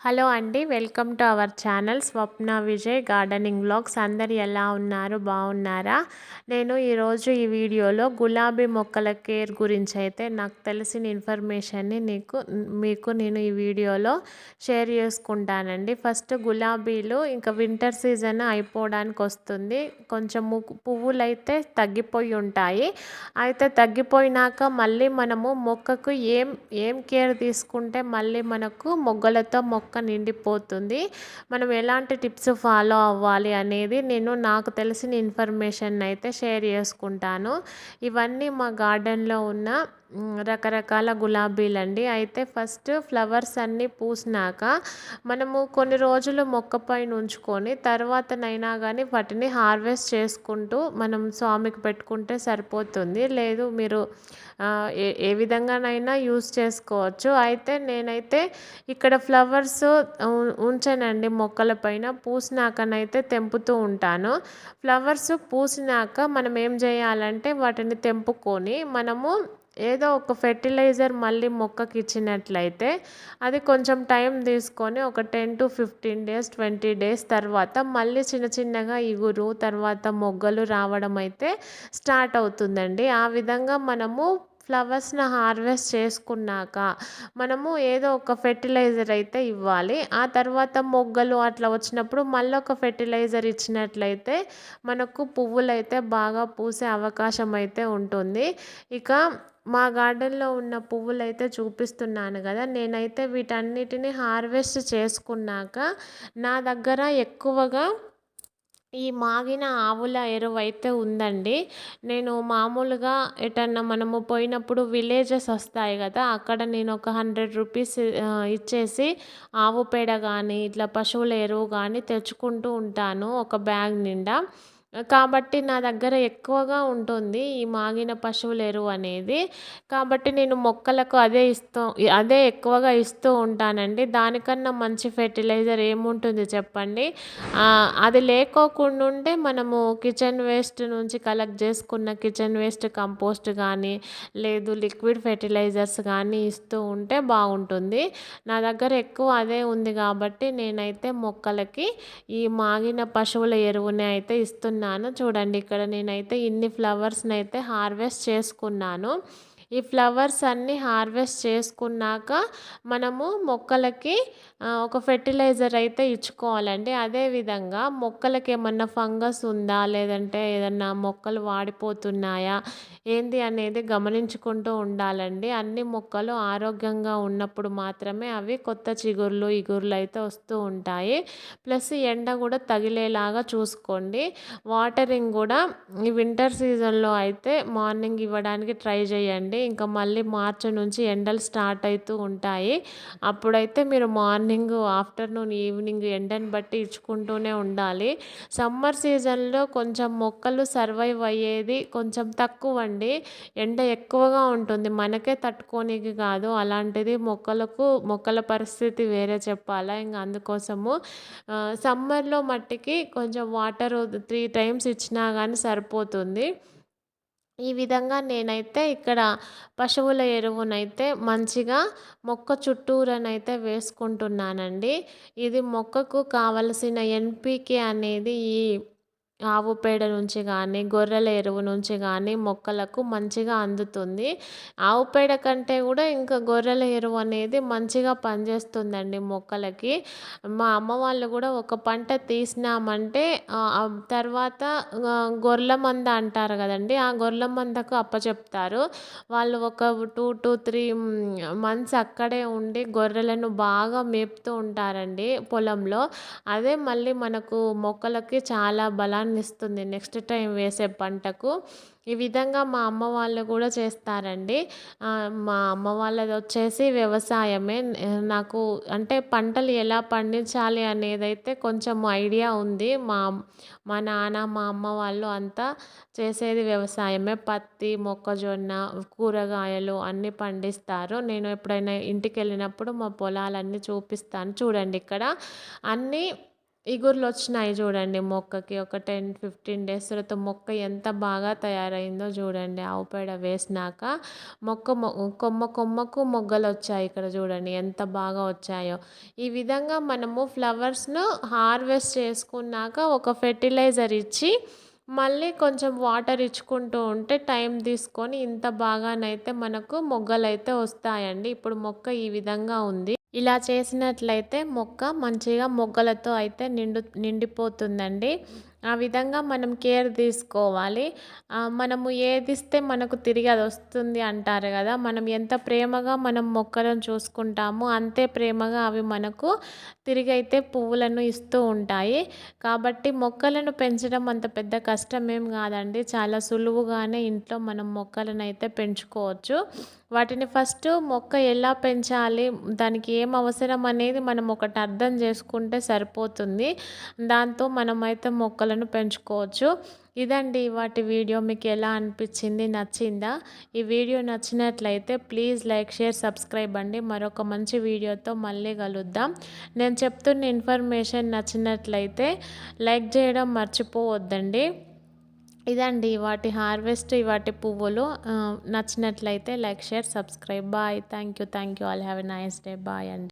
Hello అండి welcome to our channel Swapna Vijay gardening blogs అందరు ఎలా ఉన్నారు? బాగున్నారా? నేను ఈరోజు ఈ వీడియోలో గులాబీ మొక్కల కేర్ గురించి అయితే నాకు తెలిసిన ఇన్ఫర్మేషన్ని నీకు మీకు నేను ఈ వీడియోలో షేర్ చేసుకుంటానండి. ఫస్ట్ గులాబీలు ఇంకా వింటర్ సీజన్ అయిపోవడానికి వస్తుంది. కొంచెం పువ్వులు అయితే తగ్గిపోయి ఉంటాయి. అయితే తగ్గిపోయినాక మళ్ళీ మనము మొక్కకు ఏం ఏం కేర్ తీసుకుంటే మళ్ళీ మనకు మొగ్గలతో మొక్క మొక్క నిండిపోతుంది. మనం ఎలాంటి టిప్స్ ఫాలో అవ్వాలి అనేది నేను నాకు తెలిసిన ఇన్ఫర్మేషన్ అయితే షేర్ చేసుకుంటాను. ఇవన్నీ మా గార్డెన్లో ఉన్న రకరకాల గులాబీలండి. అయితే ఫస్ట్ ఫ్లవర్స్ అన్నీ పూసినాక మనము కొన్ని రోజులు మొక్క పైన ఉంచుకొని తర్వాతనైనా కానీ వాటిని హార్వెస్ట్ చేసుకుంటూ మనం స్వామికి పెట్టుకుంటే సరిపోతుంది. లేదు మీరు ఏ ఏ విధంగానైనా యూస్ చేసుకోవచ్చు. అయితే నేనైతే ఇక్కడ ఫ్లవర్స్ ఉంచానండి మొక్కల పైన. పూసినాకనైతే తెంపుతూ ఉంటాను. ఫ్లవర్స్ పూసినాక మనం ఏం చేయాలంటే వాటిని తెంపుకొని మనము ఏదో ఒక ఫెర్టిలైజర్ మళ్ళీ మొక్కకి ఇచ్చినట్లయితే అది కొంచెం టైం తీసుకొని ఒక ten to fifteen days twenty days తర్వాత మళ్ళీ చిన్న చిన్నగా ఇగురు తర్వాత మొగ్గలు రావడం అయితే స్టార్ట్ అవుతుందండి. ఆ విధంగా మనము ఫ్లవర్స్ని హార్వెస్ట్ చేసుకున్నాక మనము ఏదో ఒక ఫెర్టిలైజర్ అయితే ఇవ్వాలి. ఆ తర్వాత మొగ్గలు అట్లా వచ్చినప్పుడు మళ్ళీ ఒక ఫెర్టిలైజర్ ఇచ్చినట్లయితే మనకు పువ్వులు అయితే బాగా పూసే అవకాశం అయితే ఉంటుంది. ఇక మా గార్డెన్లో ఉన్న పువ్వులు అయితే చూపిస్తున్నాను కదా నేనైతే వీటన్నిటిని హార్వెస్ట్ చేసుకున్నాక నా దగ్గర ఎక్కువగా ఈ మాగిన ఆవుల ఎరువు అయితే ఉందండి. నేను మామూలుగా ఎటన్నా మనము పోయినప్పుడు విలేజెస్ వస్తాయి కదా అక్కడ నేను ఒక హండ్రెడ్ రూపీస్ ఇచ్చేసి ఆవు పేడ కానీ ఇట్లా పశువుల ఎరువు కానీ తెచ్చుకుంటూ ఉంటాను ఒక బ్యాగ్ నిండా. కాబట్టి నా దగ్గర ఎక్కువగా ఉంటుంది ఈ మాగిన పశువుల ఎరువు అనేది. కాబట్టి నేను మొక్కలకు అదే ఇస్తూ అదే ఎక్కువగా ఇస్తూ ఉంటానండి. దానికన్నా మంచి ఫెర్టిలైజర్ ఏముంటుంది చెప్పండి? అది లేకోకుండా ఉంటే మనము కిచెన్ వేస్ట్ నుంచి కలెక్ట్ చేసుకున్న కిచెన్ వేస్ట్ కంపోస్ట్ కానీ లేదు లిక్విడ్ ఫెర్టిలైజర్స్ కానీ ఇస్తూ ఉంటే బాగుంటుంది. నా దగ్గర ఎక్కువ అదే ఉంది కాబట్టి నేనైతే మొక్కలకి ఈ మాగిన పశువుల ఎరువుని అయితే ఇస్తున్నాను. చేసుకున్నాను. చూడండి ఇక్కడ నేనైతే ఇన్ని ఫ్లవర్స్ని అయితే హార్వెస్ట్ చేసుకున్నాను. ఈ ఫ్లవర్స్ అన్నీ హార్వెస్ట్ చేసుకున్నాక మనము మొక్కలకి ఒక ఫెర్టిలైజర్ అయితే ఇచ్చుకోవాలండి. అదేవిధంగా మొక్కలకి ఏమన్నా ఫంగస్ ఉందా? లేదంటే ఏదన్నా మొక్కలు వాడిపోతున్నాయా? ఏంది అనేది గమనించుకుంటూ ఉండాలండి. అన్ని మొక్కలు ఆరోగ్యంగా ఉన్నప్పుడు మాత్రమే అవి కొత్త చిగుర్లు ఇగుర్లు అయితే వస్తూ ఉంటాయి. ప్లస్ ఎండ కూడా తగిలేలాగా చూసుకోండి. వాటరింగ్ కూడా ఈ వింటర్ సీజన్లో అయితే మార్నింగ్ ఇవ్వడానికి ట్రై చేయండి. ఉంటుంది ఇంకా మళ్ళీ మార్చి నుంచి ఎండలు స్టార్ట్ అవుతూ ఉంటాయి. అప్పుడైతే మీరు మార్నింగ్ ఆఫ్టర్నూన్ ఈవినింగ్ ఎండను బట్టి ఇచ్చుకుంటూనే ఉండాలి. సమ్మర్ సీజన్లో కొంచెం మొక్కలు సర్వైవ్ అయ్యేది కొంచెం తక్కువ అండి ఎండ ఎక్కువగా ఉంటుంది. మనకే తట్టుకోనికి కాదు. అలాంటిది మొక్కలకు మొక్కల పరిస్థితి వేరే చెప్పాలా? ఇంకా అందుకోసము సమ్మర్లో మట్టికి కొంచెం వాటర్ త్రీ టైమ్స్ ఇచ్చినా కానీ సరిపోతుంది. ఈ విధంగా నేనైతే ఇక్కడ పశువుల ఎరువునైతే మంచిగా మొక్క చుట్టూరనైతే వేసుకుంటున్నానండి. ఇది మొక్కకు కావలసిన ఎన్పికే అనేది ఈ ఆవు పేడ నుంచి కానీ గొర్రెల ఎరువు నుంచి కానీ మొక్కలకు మంచిగా అందుతుంది. ఆవు పేడ కంటే కూడా ఇంకా గొర్రెల ఎరువు అనేది మంచిగా పనిచేస్తుందండి మొక్కలకి. మా అమ్మ వాళ్ళు కూడా ఒక పంట తీసినామంటే తర్వాత గొర్రెల మంద అంటారు కదండి ఆ గొర్రెల మందకు అప్పచెప్తారు వాళ్ళు ఒక టూ టు త్రీ మంత్స్ అక్కడే ఉండి గొర్రెలను బాగా మేపుతూ ఉంటారండి పొలంలో. అదే మళ్ళీ మనకు మొక్కలకి చాలా బలాన్ని అందిస్తుంది నెక్స్ట్ టైం వేసే పంటకు. ఈ విధంగా మా అమ్మ వాళ్ళు కూడా చేస్తారండి. మా అమ్మ వాళ్ళది వచ్చేసి వ్యవసాయమే. నాకు అంటే పంటలు ఎలా పండించాలి అనేదైతే కొంచెం ఐడియా ఉంది. మా మా నాన్న మా అమ్మ వాళ్ళు అంతా చేసేది వ్యవసాయమే. పత్తి మొక్కజొన్న కూరగాయలు అన్నీ పండిస్తారు. నేను ఎప్పుడైనా ఇంటికి వెళ్ళినప్పుడు మా పొలాలన్నీ చూపిస్తాను. చూడండి ఇక్కడ అన్నీ ఇగుర్లు వచ్చినాయి చూడండి మొక్కకి. ఒక టెన్ ఫిఫ్టీన్ డేస్ తర్వాత మొక్క ఎంత బాగా తయారైందో చూడండి. ఆవు పేడ వేసినాక మొక్క కొమ్మ కొమ్మకు మొగ్గలు వచ్చాయి ఇక్కడ చూడండి. ఎంత బాగా వచ్చాయో. ఈ విధంగా మనము ఫ్లవర్స్ను హార్వెస్ట్ చేసుకున్నాక ఒక ఫెర్టిలైజర్ ఇచ్చి మళ్ళీ కొంచెం వాటర్ ఇచ్చుకుంటూ ఉంటే టైం తీసుకొని ఇంత బాగానైతే మనకు మొగ్గలైతే వస్తాయండి. ఇప్పుడు మొక్క ఈ విధంగా ఉంది. ఇలా చేసినట్లయితే మొక్క మంచిగా మొగ్గలతో అయితే నిండు నిండిపోతుందండి. ఆ విధంగా మనం కేర్ తీసుకోవాలి. మనము ఏది ఇస్తే మనకు తిరిగి అది వస్తుంది అంటారు కదా. మనం ఎంత ప్రేమగా మనం మొక్కలను చూసుకుంటామో అంతే ప్రేమగా అవి మనకు తిరిగి అయితే పువ్వులను ఇస్తూ ఉంటాయి. కాబట్టి మొక్కలను పెంచడం అంత పెద్ద కష్టమేం కాదండి. చాలా సులువుగానే ఇంట్లో మనం మొక్కలను అయితే పెంచుకోవచ్చు. వాటిని ఫస్ట్ మొక్క ఎలా పెంచాలి దానికి ఏం అవసరం అనేది మనం ఒకటి అర్థం చేసుకుంటే సరిపోతుంది. దాంతో మనమైతే మొక్కలను పెంచుకోవచ్చు. ఇదండి వాటి వీడియో. మీకు ఎలా అనిపించింది నచ్చిందా? ఈ వీడియో నచ్చినట్లయితే ప్లీజ్ లైక్ షేర్ సబ్స్క్రైబ్ అండి. మరొక మంచి వీడియోతో మళ్ళీ కలుద్దాం. నేను చెప్తున్న ఇన్ఫర్మేషన్ నచ్చినట్లయితే లైక్ చేయడం మర్చిపోవద్దండి. ఇదండి వాటి హార్వెస్ట్ వాటి పువ్వులు. నచ్చినట్లయితే like share subscribe. Bye. Thank you thank you all have a nice day. Bye అండి.